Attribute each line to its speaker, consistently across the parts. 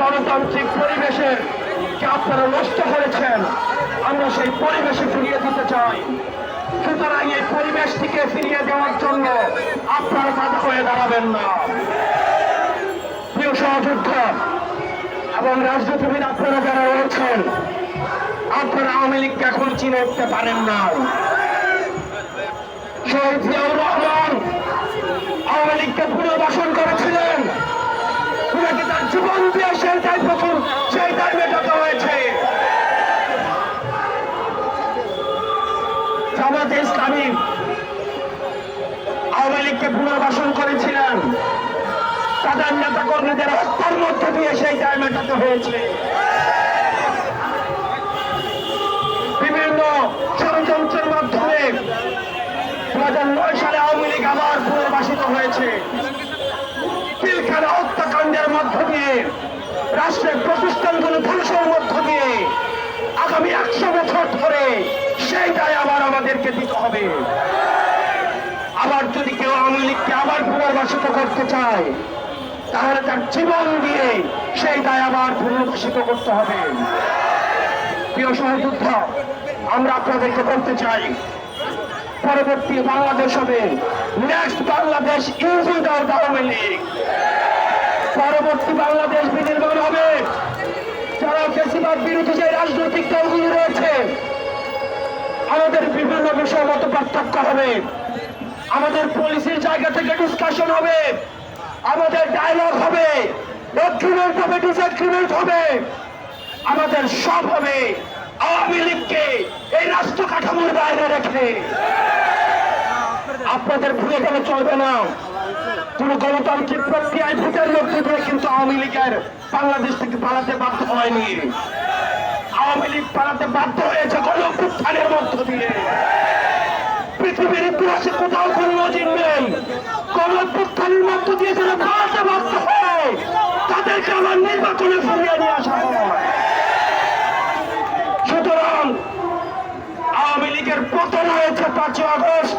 Speaker 1: গণতান্ত্রিক পরিবেশে কে আপনারা নষ্ট করেছেন। আমরা সেই পরিবেশে ফিরিয়ে দিতে চাই। সুতরাং এই পরিবেশটিকে ফিরিয়ে দেওয়ার জন্য আপনারা বাধা হয়ে দাঁড়াবেন না। প্রিয় সহযোদ্ধা, এবং রাজনীতিবিদ আপনারা যারা রয়েছেন, আপনারা আওয়ামী লীগকে এখন চিনে উঠতে পারেন না। শহীদ জিয়াউর রহমান আওয়ামী লীগকে পুনর্বাসন দিয়ে সেই দায় প্রথম সেই দায় মেটাতে হয়েছে জামাতে ইসলামী আওয়ামী লীগকে পুনর্বাসন করেছিলেন। তাদের নেতা কর্মীদের হত্যার মধ্য দিয়ে সেই দায় মেটাতে হয়েছে। বিভিন্ন ষড়যন্ত্রের মাধ্যমে দু হাজার নয় সালে আওয়ামী লীগ আবার পুনর্বাসিত হয়েছে। পিলখানা হত্যাকাণ্ডের মধ্য দিয়ে, রাষ্ট্রের প্রতিষ্ঠানগুলো ধ্বংসের মধ্য দিয়ে আগামী একশো বছর ধরে সেই দায় আবার আমাদেরকে দিতে হবে। আবার যদি কেউ আওয়ামী লীগকে আবার পুনর্বাসিত করতে চায়, তাহলে তার জীবন দিয়ে সেই দায় আবার পুনর্বাসিত করতে হবে। প্রিয় সহযোদ্ধা, আমরা আপনাদেরকে বলতে চাই, পরবর্তী বাংলাদেশ হবে next Bangladesh is without Awami League. পরবর্তী বাংলাদেশ বিনির্মাণ হবে। যারা বেশিরভাগ বিরোধী যে রাজনৈতিক দলগুলি রয়েছে, আমাদের বিভিন্ন বিষয়ে মত পার্থক্য হবে। আমাদের পলিসির জায়গা থেকে ডিসকাশন হবে। আমাদের ডায়লগ হবে। এগ্রিমেন্ট হবে ডিসএগ্রিমেন্ট হবে। আমাদের সব হবে। আওয়ামী লীগকে এই রাষ্ট্র কাঠামোর বাইরে রেখে। আপনাদের ভুলে গেলে চলবে না। কোন গণতান্ত্রিক প্রক্রিয়ায় ভোটের মধ্যে দিয়ে কিন্তু আওয়ামী লীগের বাংলাদেশ থেকে পালাতে বাধ্য হয়নি। আওয়ামী লীগ পালাতে বাধ্য হয়েছে গণপুত্থানের মধ্য দিয়ে। পৃথিবীর ইতিহাসে কোথাও কোন নজির নেই। গণপুত্থানের মধ্য দিয়ে যারা পালাতে বাধ্য হয়, তাদেরকে আবার নির্বাচনে ফিরিয়ে নিয়ে আসা হয়। সুতরাং আওয়ামী লীগের পতন হয়েছে পাঁচই আগস্ট।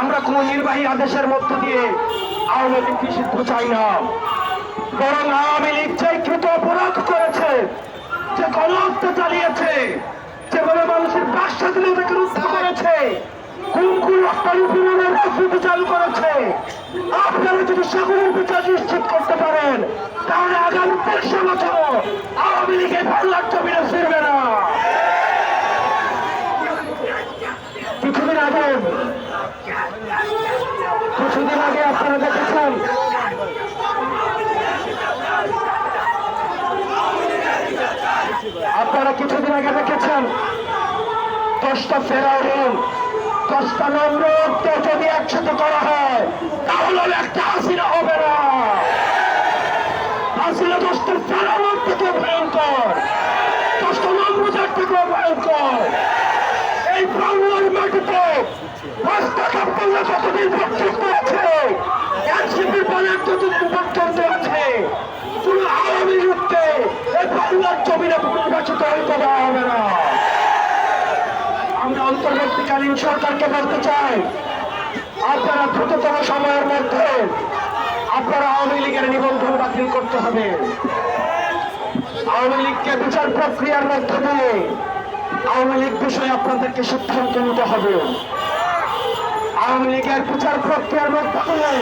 Speaker 1: আমরা কোন নির্বাহী আদেশের মধ্য দিয়ে আওয়ামী লীগ নিষিদ্ধ চাই না। বরং আওয়ামী লীগ যে কৃত অপরাধ করেছে, যে গণহত্যা চালিয়েছে যেভাবে মানুষের বাক স্বাধীনতাকে রুদ্ধ করেছে কোন কোন রাজনীতি চালু করেছে, আপনারা যদি সকলের বিচার নিশ্চিত করতে পারেন, তাহলে আগামী দেড়শো বছর আওয়ামী লীগের দশটা ফেরাউন দশটা নম্রকে যদি একসাথে করা হয়, তাহলে একটা হাসিনা হবে না। হাসিনা দশটা ফেরাউন থেকে ভয়ঙ্কর দশটা নম্রজার থেকেও ভয়ঙ্কর। এই বাংলার মাটিতে রাস্তা কাপ্পাল্লা যতদিন পর্যন্ত আছে এনসিপির পরের যতদিন পর্যন্ত আছে, কোন আওয়ামী লীগকে এই বাংলার জমিনে পুনর্বাসিত হইতে দেওয়া হবে না। অন্তর্বর্তীকালীন সরকারকে বলতে চাই, আপনারা দ্রুততম সময়ের মধ্যে আপনারা আওয়ামী লীগের নিবন্ধন বাতিল করতে হবে। আওয়ামী লীগকে বিচার প্রক্রিয়ার মাধ্যমে আওয়ামী লীগ বিষয়ে আপনাদেরকে সিদ্ধান্ত নিতে হবে। আওয়ামী লীগের বিচার প্রক্রিয়ার মাধ্যমে